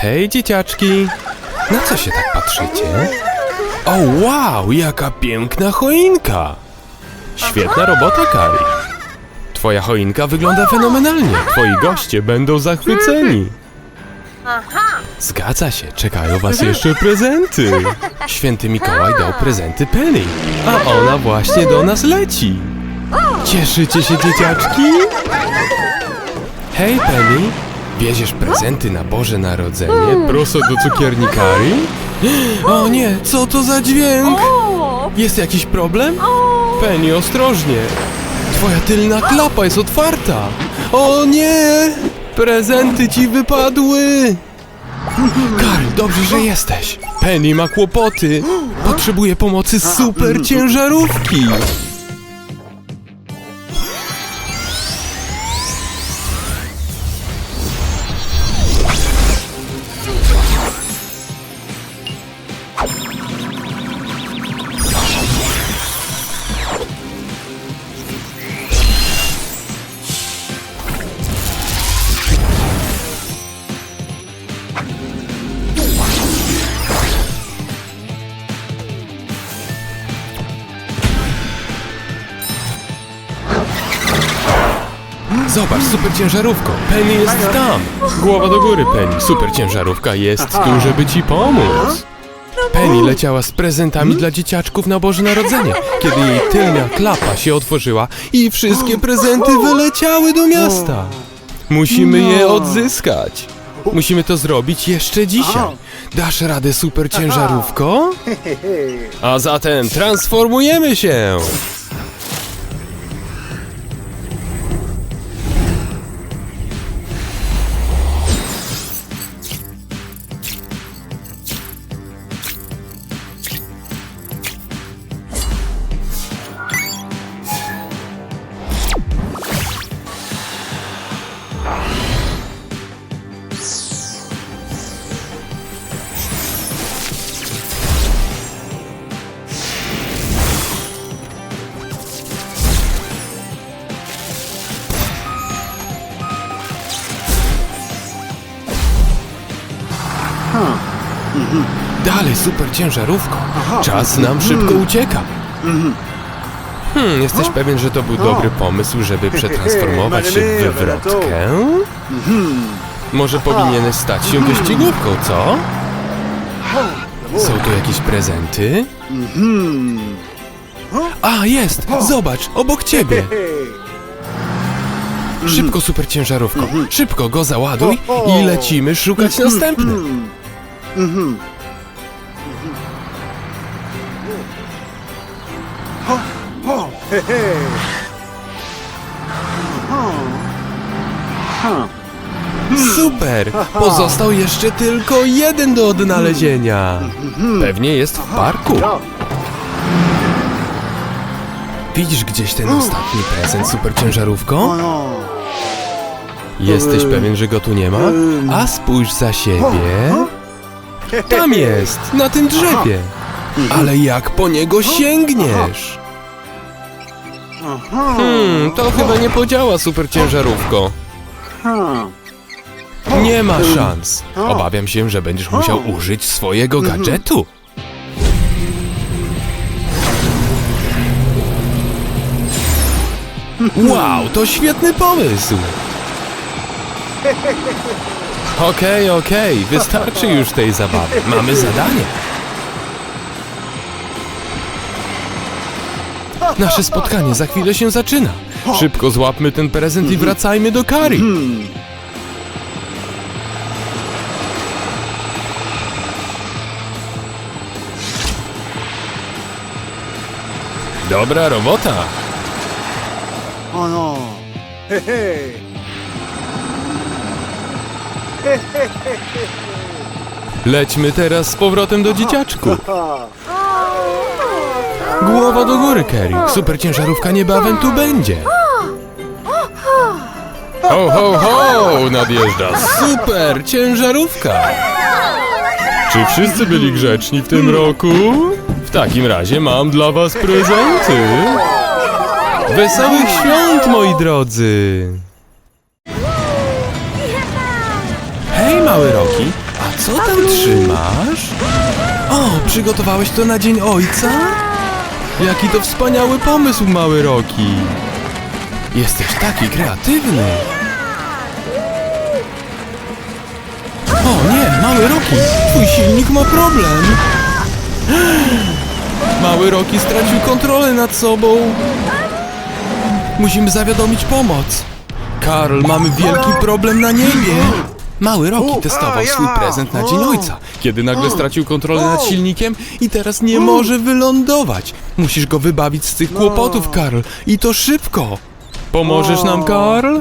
Hej, dzieciaczki! Na co się tak patrzycie? O, wow, jaka piękna choinka! Świetna robota, Kari. Twoja choinka wygląda fenomenalnie. Twoi goście będą zachwyceni. Zgadza się, czekają was jeszcze prezenty. Święty Mikołaj dał prezenty Penny, a ona właśnie do nas leci. Cieszycie się, dzieciaczki? Hej, Penny! Wieziesz prezenty na Boże Narodzenie prosto do cukiernikari? O nie, co to za dźwięk? Jest jakiś problem? Penny, ostrożnie! Twoja tylna klapa jest otwarta! O nie! Prezenty ci wypadły! Karl, dobrze, że jesteś. Penny ma kłopoty. Potrzebuje pomocy super ciężarówki. Zobacz, super ciężarówko. Penny jest tam. Głowa do góry, Penny. Super ciężarówka jest tu, żeby ci pomóc. Penny leciała z prezentami dla dzieciaczków na Boże Narodzenie, kiedy jej tylna klapa się otworzyła i wszystkie prezenty wyleciały do miasta. Musimy je odzyskać. Musimy to zrobić jeszcze dzisiaj. Dasz radę, super ciężarówko? A zatem transformujemy się! Dalej, super ciężarówko. Czas nam szybko ucieka. Hmm, jesteś pewien, że to był dobry pomysł, żeby przetransformować się w wywrotkę? Może powinieneś stać się wyścigówką, co? Są tu jakieś prezenty? A, jest! Zobacz, obok ciebie! Szybko, super ciężarówko. Szybko go załaduj i lecimy szukać następny. Super! Pozostał jeszcze tylko jeden do odnalezienia. Pewnie jest w parku. Widzisz gdzieś ten ostatni prezent, super ciężarówko? Jesteś pewien, że go tu nie ma? A spójrz za siebie. Tam jest, na tym drzewie. Ale jak po niego sięgniesz? Hmm, to chyba nie podziała, super ciężarówko. Nie ma szans. Obawiam się, że będziesz musiał użyć swojego gadżetu. Wow, to świetny pomysł. Okej, okej, wystarczy już tej zabawy. Mamy zadanie. Nasze spotkanie za chwilę się zaczyna. Szybko złapmy ten prezent i wracajmy do Kari. Dobra robota. Oh no! Hey! Lećmy teraz z powrotem do dzieciaczku. Głowa do góry, Kerry. Super ciężarówka niebawem tu będzie. Ho, ho, ho! Nadjeżdża super ciężarówka. Czy wszyscy byli grzeczni w tym roku? W takim razie mam dla was prezenty. Wesołych świąt, moi drodzy! Mały Roki! A co tam trzymasz? O, przygotowałeś to na Dzień Ojca? Jaki to wspaniały pomysł, mały Roki. Jesteś taki kreatywny. O nie, mały Roki, twój silnik ma problem. Mały Roki stracił kontrolę nad sobą. Musimy zawiadomić pomoc. Karl, mamy wielki problem na niebie. Mały Roki testował swój prezent na Dzień Ojca, kiedy nagle stracił kontrolę nad silnikiem i teraz nie może wylądować. Musisz go wybawić z tych kłopotów, Karl, i to szybko. Pomożesz nam, Karl?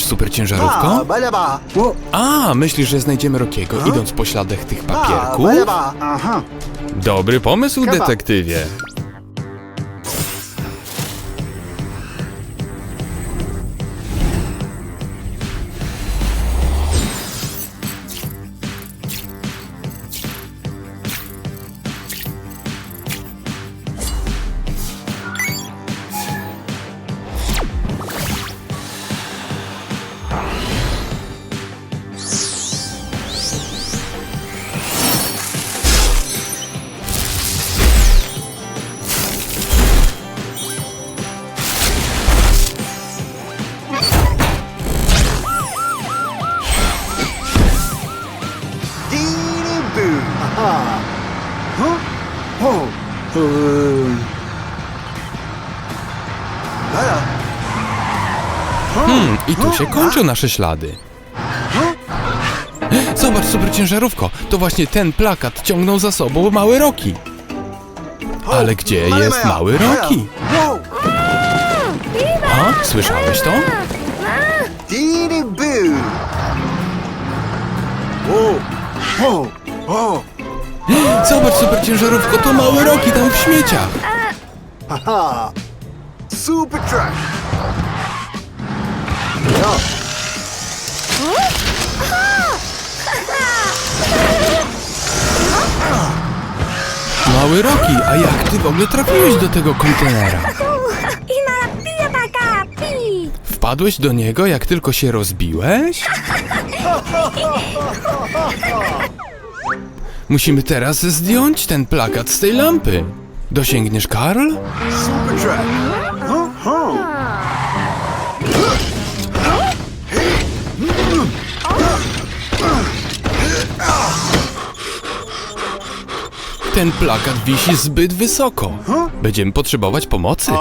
Co mówisz, super ciężarówko? Balaba. Oh, A, myślisz, że znajdziemy Rokiego, idąc po śladach tych papierków? Dobry pomysł, detektywie. Tu się kończą nasze ślady. Zobacz, super ciężarówko, to właśnie ten plakat ciągnął za sobą mały Roki. Ale gdzie jest mały. Roki? A, słyszałeś to? Zobacz, super ciężarówko, to mały Roki tam w śmieciach. Super truck. Ja. Mały Roki, a jak ty w ogóle trafiłeś do tego kontenera? Wpadłeś do niego, jak tylko się rozbiłeś? Musimy teraz zdjąć ten plakat z tej lampy. Dosięgniesz, Karl? Super Ten plakat wisi zbyt wysoko. Będziemy potrzebować pomocy.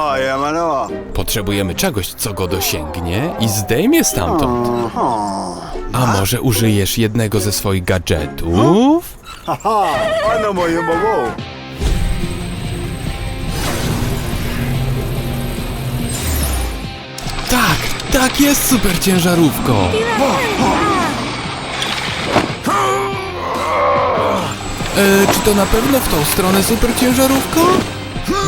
Potrzebujemy czegoś, co go dosięgnie i zdejmie stamtąd. A może użyjesz jednego ze swoich gadżetów? Tak, tak jest super ciężarówko. E, czy to na pewno w tą stronę super ciężarówko?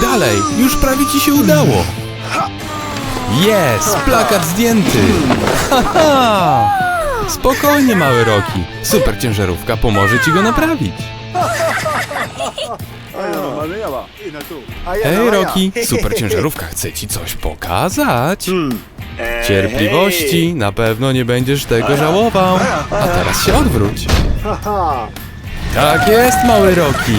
Dalej, już prawie ci się udało. Jest, plakat zdjęty. Haha. Spokojnie, mały Roki. Super ciężarówka pomoże ci go naprawić. Hej. Roki, super ciężarówka chce ci coś pokazać. Eh, Cierpliwości, na pewno nie będziesz tego żałował. A teraz się odwróć. Tak jest, mały Roki.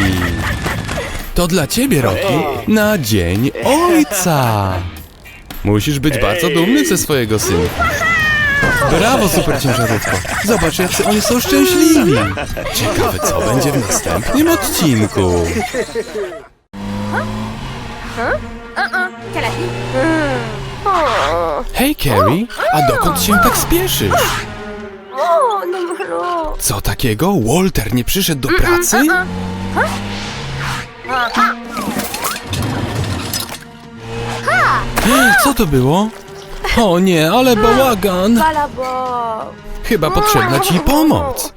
To dla ciebie, Roki, na Dzień Ojca. Musisz być bardzo dumny ze swojego synka. Brawo, super ciężarówko. Zobacz, jacy oni są szczęśliwi. Ciekawe, co będzie w następnym odcinku. Hej, Carrie, a dokąd się tak spieszysz? O, no. Co takiego? Walter nie przyszedł do pracy? Co to było? O nie, ale bałagan! Chyba potrzebna ci pomoc.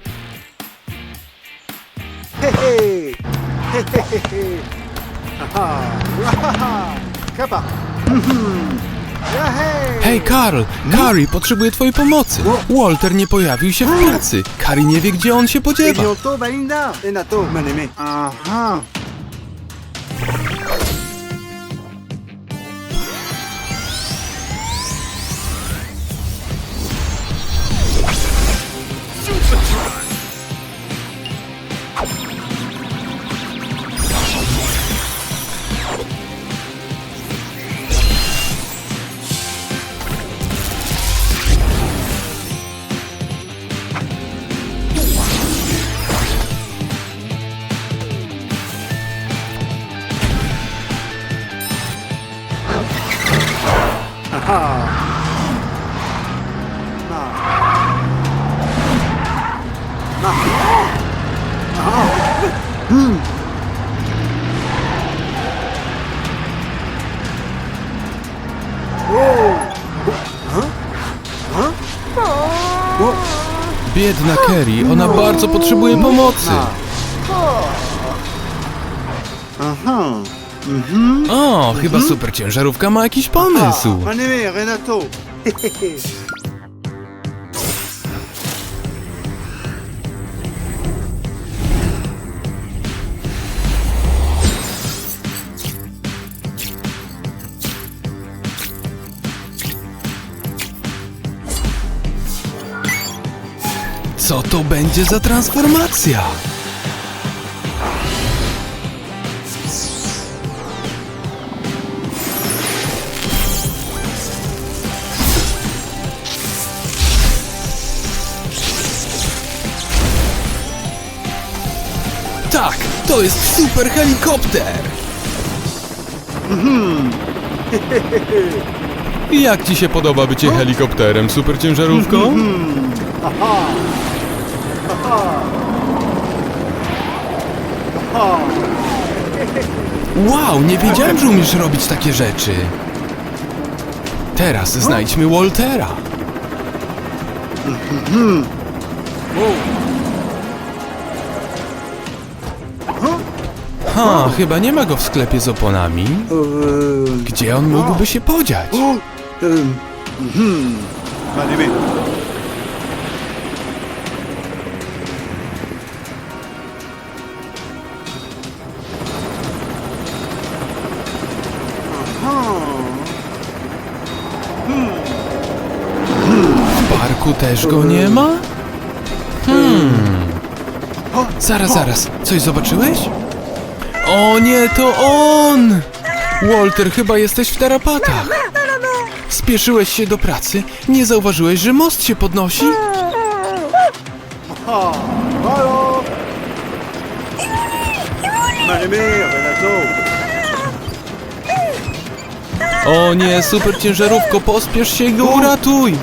Kapa. Mhm. Hej, Karl! Carrie potrzebuje twojej pomocy. Walter nie pojawił się w pracy. Carrie nie wie, gdzie on się podziewa. Aha. Hmm. Biedna Kerry, ona bardzo potrzebuje pomocy. Aha. Mhm. O, chyba super ciężarówka ma jakiś pomysł. A, Co to będzie za transformacja? Tak, to jest super helikopter! Jak ci się podoba bycie helikopterem, super ciężarówką? Wow, nie wiedziałem, że umiesz robić takie rzeczy. Teraz znajdźmy Waltera. Ha, chyba nie ma go w sklepie z oponami. Gdzie on mógłby się podziać? Ehm. W parku też go nie ma? Hmm. Zaraz, zaraz. Coś zobaczyłeś? O nie, to on! Walter, chyba jesteś w tarapatach. Spieszyłeś się do pracy? Nie zauważyłeś, że most się podnosi? Halo! Mamy, mamy, o nie, super ciężarówko, pospiesz się i go uratuj!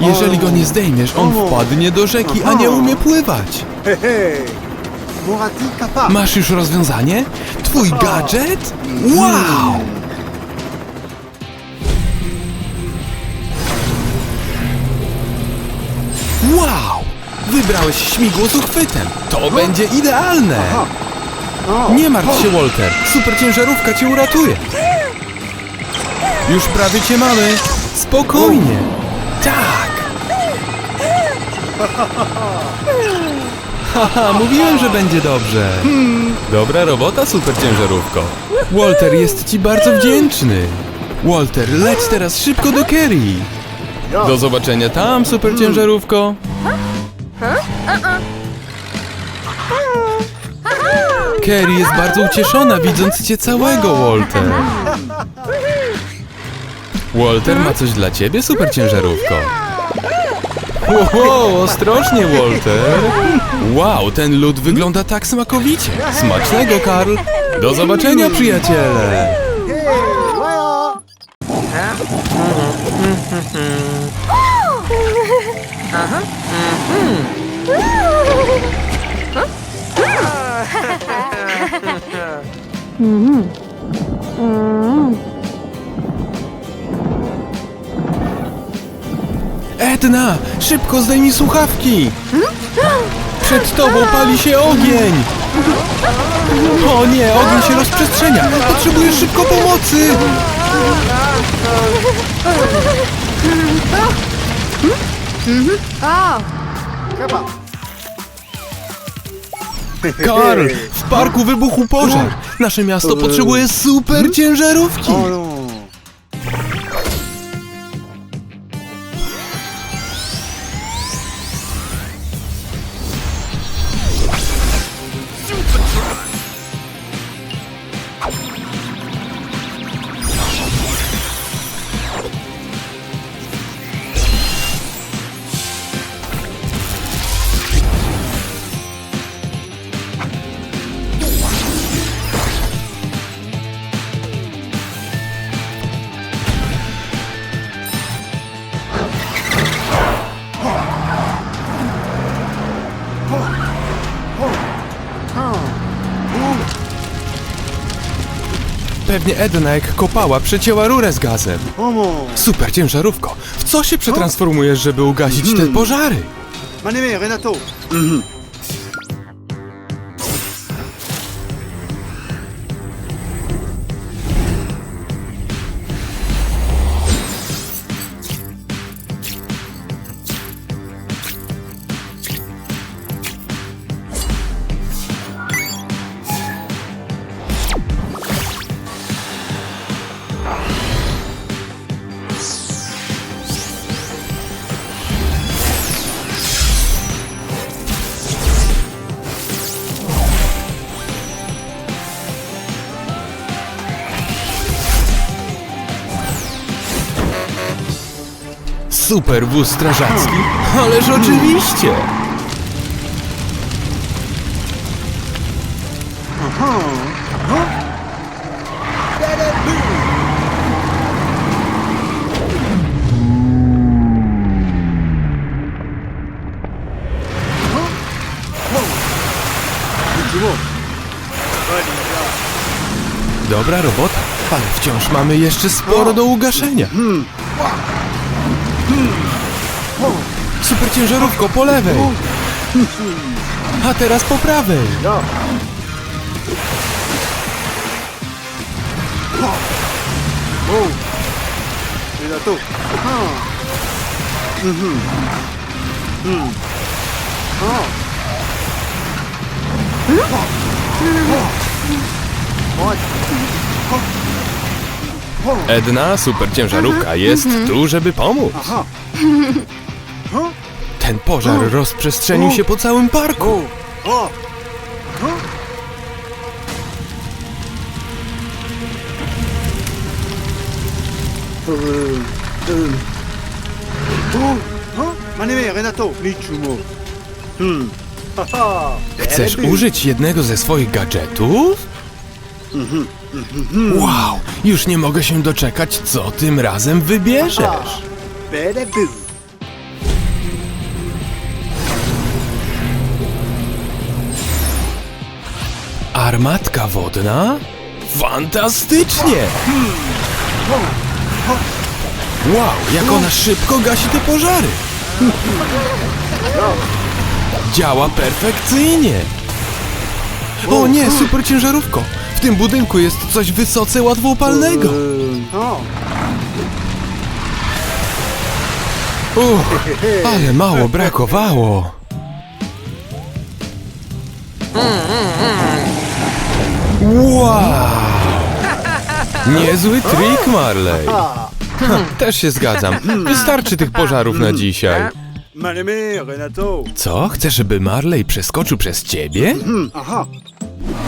Jeżeli go nie zdejmiesz, on wpadnie do rzeki, a nie umie pływać. Masz już rozwiązanie? Twój gadżet? Wow! Wow! Wybrałeś śmigło z uchwytem. To będzie idealne! Nie martw się, Walter. Super ciężarówka cię uratuje. Już prawie cię mamy. Spokojnie. Tak. Haha, mówiłem, że będzie dobrze. Dobra robota, super ciężarówko. Walter jest ci bardzo wdzięczny. Walter, leć teraz szybko do Kerry. Do zobaczenia tam, super ciężarówko. Kerry jest bardzo ucieszona, widząc cię całego, Walter. Walter ma coś dla ciebie, super ciężarówko. Wow, ostrożnie, Walter. Wow, ten lód wygląda tak smakowicie. Smacznego, Karl. Do zobaczenia, przyjaciele. 헤이, Edna, szybko zdejmij słuchawki! Przed tobą pali się ogień! O nie, ogień się rozprzestrzenia! Potrzebuję szybko pomocy! Karl, w parku wybuchł pożar! Nasze miasto potrzebuje super ciężarówki! Pewnie Edna jak kopała przecięła rurę z gazem. Super ciężarówko! W co się przetransformujesz, żeby ugasić te pożary? Maneme, Super wóz strażacki? Ależ oczywiście! Dobra robota, ale wciąż mamy jeszcze sporo do ugaszenia. Super ciężarówko po lewej, a teraz po prawej. Ja. Oh. Renato. Edna, super ciężarówka jest tu, żeby pomóc. Ten pożar rozprzestrzenił się po całym parku. Hmm. Chcesz użyć jednego ze swoich gadżetów? Wow, już nie mogę się doczekać, co tym razem wybierzesz. Bele bu. Armatka wodna? Fantastycznie! Wow, jak ona szybko gasi te pożary! Działa perfekcyjnie! O nie, super ciężarówko! W tym budynku jest coś wysoce łatwopalnego! Oh. Uch, ale mało brakowało! Wow! Niezły trik, Marley! Ha, też się zgadzam. Wystarczy tych pożarów na dzisiaj. Renato. Co? Chcesz, żeby Marley przeskoczył przez ciebie? Aha.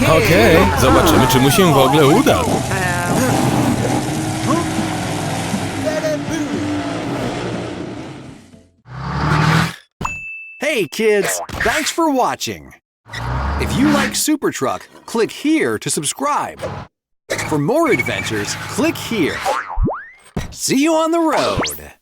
Okej, zobaczymy, czy mu się w ogóle uda. Hey kids, thanks for watching. If you like Super Truck, click here to subscribe. For more adventures, click here. See you on the road.